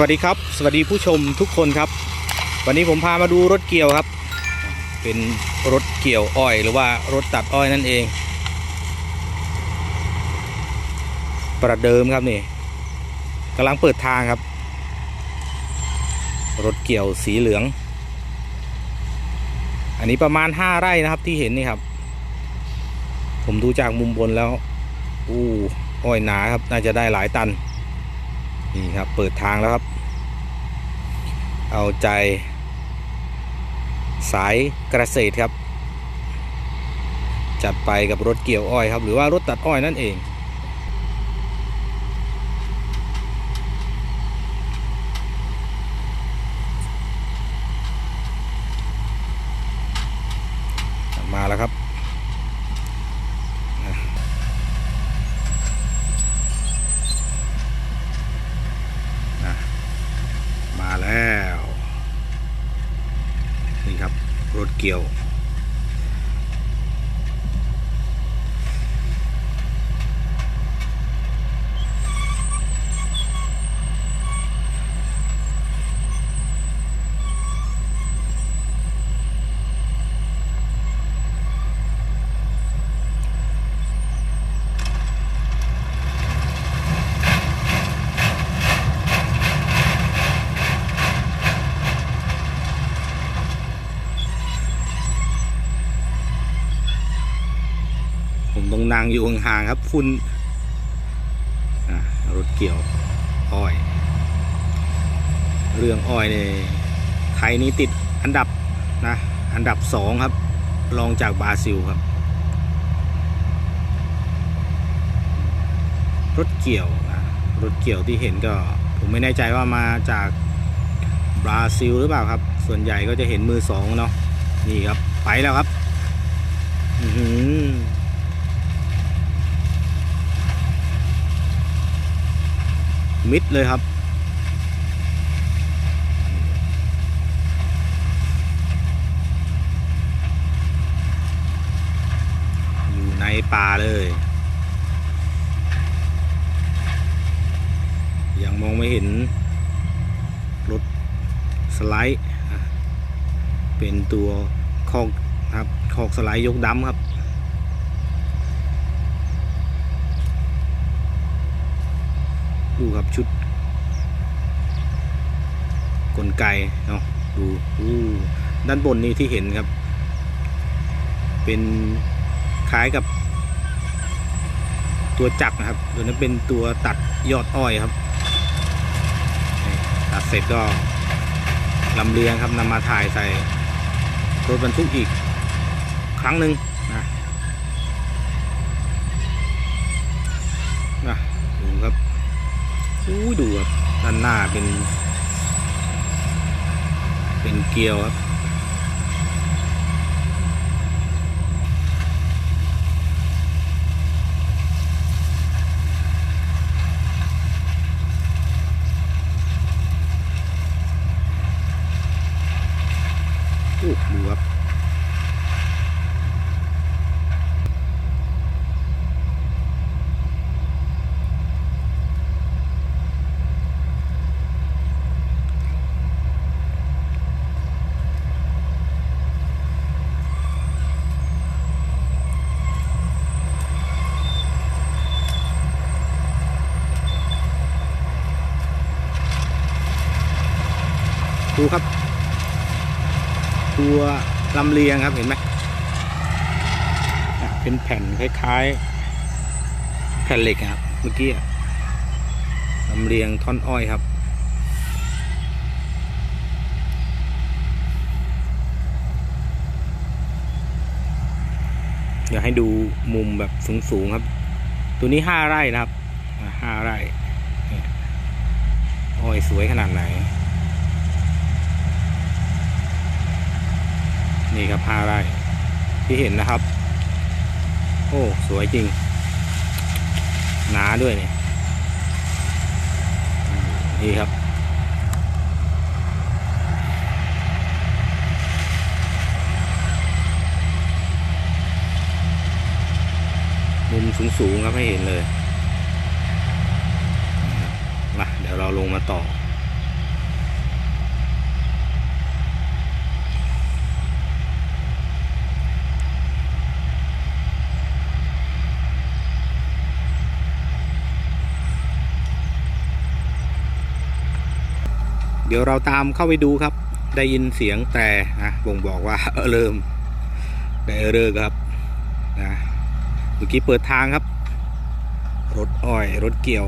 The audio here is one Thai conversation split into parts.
วัสดีครับ สวัสดีผู้ชมทุกคนครับ วันนี้ผมพามาดูรถเกี่ยวครับ เป็นรถเกี่ยวอ้อย หรือว่ารถตัดอ้อยนั่นเอง ประเดิมครับนี่กำลังเปิดทางครับ รถเกี่ยวสีเหลือง อันนี้ประมาณ 5 ไร่นะครับที่เห็นนี่ครับ ผมดูจากมุมบนแล้วอู้อ้อยหนาครับ น่าจะได้หลายตันนี่ครับ เปิดทางแล้วครับ เอาใจ สายเกษตรครับ จัดไปกับรถเกี่ยวอ้อยครับ หรือว่ารถตัดอ้อยนั่นเอง มาแล้วครับ มา แล้ว นี่ครับรถเกี่ยว ต้องนั่งอยู่ห่างๆครับฝุ่นรถเกี่ยวอ้อย เรื่องอ้อยเนี่ยไทยนี้ติดอันดับนะอันดับสองครับรองจากบราซิลครับ รถเกี่ยวนะรถเกี่ยวที่เห็นก็ผมไม่แน่ใจว่ามาจากบราซิลหรือเปล่าครับ ส่วนใหญ่ก็จะเห็นมือสองเนาะนี่ครับไปแล้วครับ อือหือ มิดเลยครับ อยู่ในป่าเลย ยังมองไม่เห็น รถสไลด์ เป็นตัวคอกครับคอกสไลด์ยกดำครับ ดูครับชุด กลไกเนาะดูอู้ด้านบนนี่ที่เห็นครับ เป็นคล้ายกับ ตัวจักรนะครับ ตัวนั้นเป็นตัวตัดยอดอ้อยครับ ตัดเสร็จก็ลำเลียงครับนำมาถ่ายใส่รถบรรทุกอีกครั้งหนึ่งนะดูครับ อู้ดูครับด้านหน้าเป็น เป็นเกลียวครับ อู้ดูครับ ดูครับ ตัวลำเลียงครับเห็นไหมเป็นแผ่นคล้ายๆ แผ่นเหล็กครับ เมื่อกี้ลำเลียงท่อนอ้อยครับเดี๋ยวให้ดูมุมแบบสูงๆครับ ตัวนี้ห้าไร่นะครับห้าไร่อ้อยสวยขนาดไหน นี่ครับห้าไร่ที่เห็นนะครับ โอ้สวยจริง หนาด้วยเนี่ยนี่ครับมุมสูงๆครับให้เห็นเลยมาเดี๋ยวเราลงมาต่อ เดี๋ยวเราตามเข้าไปดูครับ ได้ยินเสียงแต่นะบ่งบอกว่าเริ่มได้เริ่ครับนะเมื่อกี้เปิดทางครับ รถอ้อย รถเกี่ยว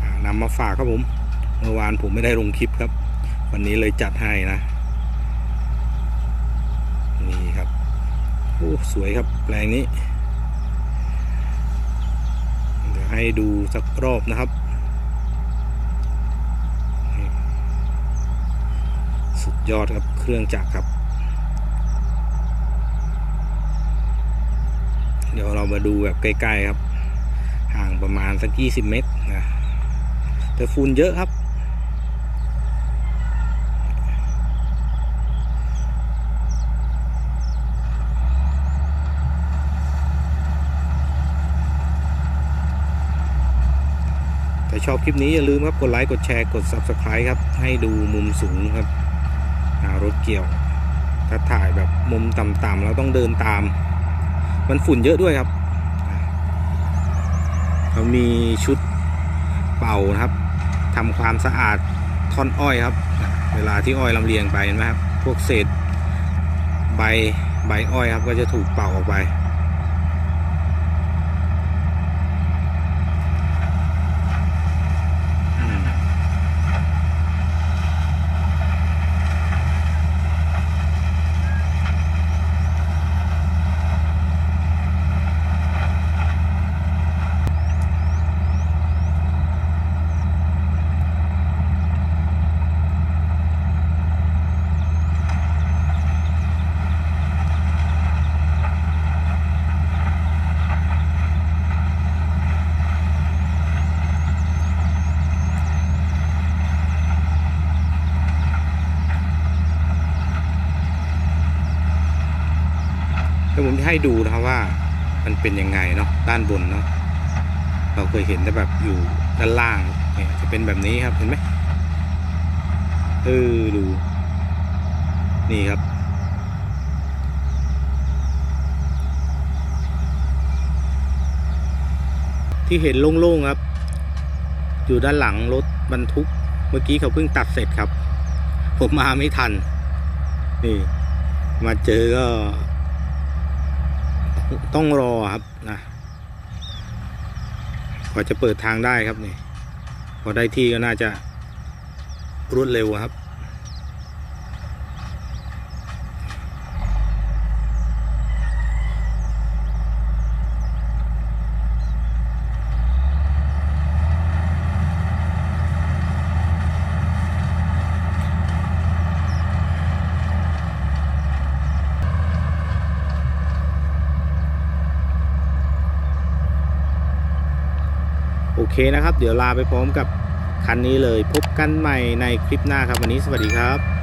อ่านำมาฝากครับผม เมื่อวานผมไม่ได้ลงคลิปครับ วันนี้เลยจัดให้นะ นี่ครับโอ้สวยครับแปลงนี้ เดี๋ยวให้ดูสักรอบนะครับ สุดยอดครับเครื่องจักรครับ เดี๋ยวเรามาดูแบบใกล้ๆครับ ห่างประมาณสัก20เมตรนะแต่ฝุ่นเยอะครับถ้าชอบคลิปนี้อย่าลืมครับ กดไลค์ กดแชร์ กด Subscribe ครับ ให้ดูมุมสูงครับารถเกี่ยว ถ้าถ่ายแบบมุมต่ำๆเราต้องเดินตาม มันฝุ่นเยอะด้วยครับเรามีชุดเป่านะครับทำความสะอาดท่อนอ้อยครับ เวลาที่อ้อยลำเลียงไปเห็นไหมครับ พวกเศษใบใบอ้อยครับก็จะถูกเป่าออกไป ให้ดูนะครับว่ามันเป็นยังไงเนาะด้านบนเนาะเราเคยเห็นแต่แบบอยู่ด้านล่างเนี่ยจะเป็นแบบนี้ครับเห็นไหมเออดู นี่ครับ ที่เห็นโล่งๆครับ อยู่ด้านหลังรถบรรทุก เมื่อกี้เขาเพิ่งตัดเสร็จครับ ผมมาไม่ทัน นี่ มาเจอก็ ต้องรอครับนะกว่าจะเปิดทางได้ครับนี่พอได้ที่ก็น่าจะรวดเร็วครับ เคนะครับ เดี๋ยวลาไปพร้อมกับคันนี้เลย พบกันใหม่ในคลิปหน้าครับ วันนี้สวัสดีครับ